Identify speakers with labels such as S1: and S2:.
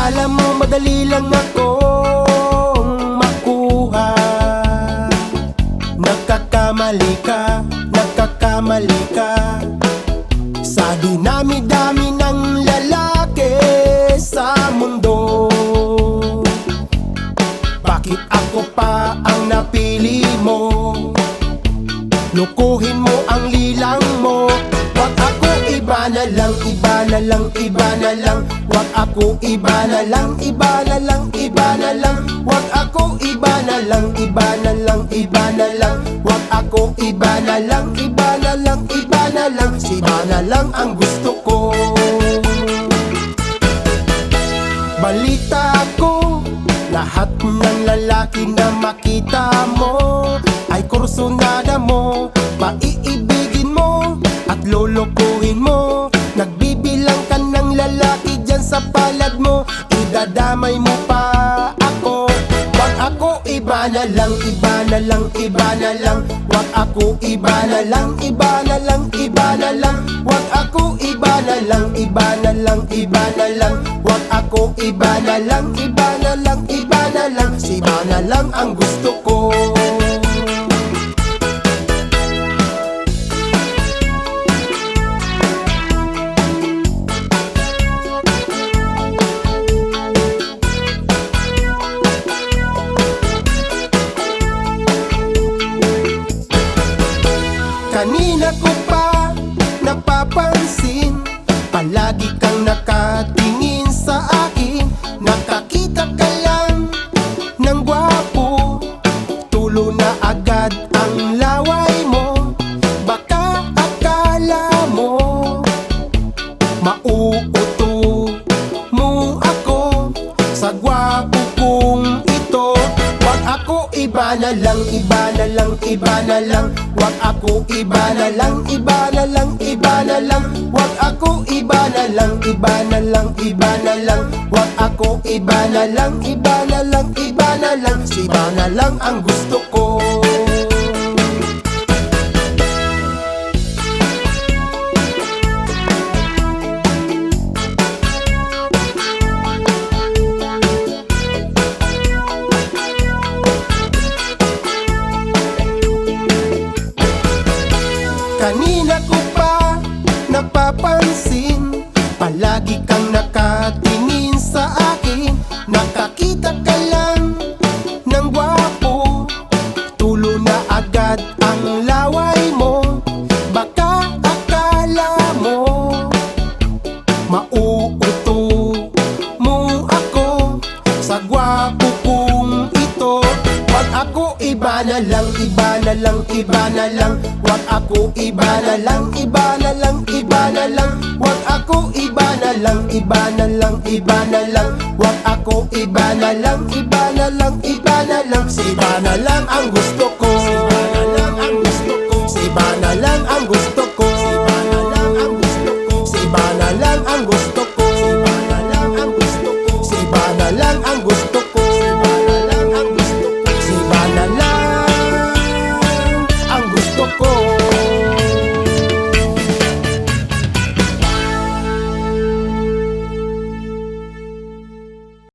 S1: Akala mo madali lang akong makuha. Nagkakamali ka, nagkakamali ka. Sa dinami-dami ng lalaki sa mundo. Bakit ako pa ang napili mo? Lukuhin mo ang lilang mo. Wag ako iba na lang, iba na lang, iba na lang Wag ako iba na lang, iba na lang, iba na lang Wag ako iba na lang, iba na lang, iba na lang Wag ako iba na lang, iba na lang, iba na lang Si iba na lang ang gusto ko Balita ko Lahat ng lalaki na makita mo Ay kursunada mo Paiibigin mo At lulukuhin mo Idadamay mo pa ako Wag ako iba na lang, iba na lang, iba na lang Wag ako iba na lang, iba na lang, iba na lang Wag ako iba na lang, iba na lang, iba na lang Wag ako iba na lang, iba na lang, iba na lang Si iba na lang ang gusto ko Kanina ko pa napapansin Palagi kang nakatingin sa akin. Nakakita iba na lang, iba na lang, iba na lang Wag ako iba na lang, iba na lang, iba na lang Wag ako iba na lang, iba na lang, iba na lang Wag ako iba na lang, iba na lang, iba na lang Si iba na lang ang gusto ko Kanina ko pa napapansin Palagi na lang, iba na lang, iba na lang Wag ako iba na lang, iba na lang, iba na lang Wag ako iba na lang, iba na lang, iba na lang Wag ako iba na lang, iba na lang, iba na lang Si iba na lang ang gusto ko. Si iba lang ang gusto ko. Si iba lang ang gusto ko. Si iba lang ang gusto ko. Si iba lang ang gusto ko. Si iba lang ang gusto ko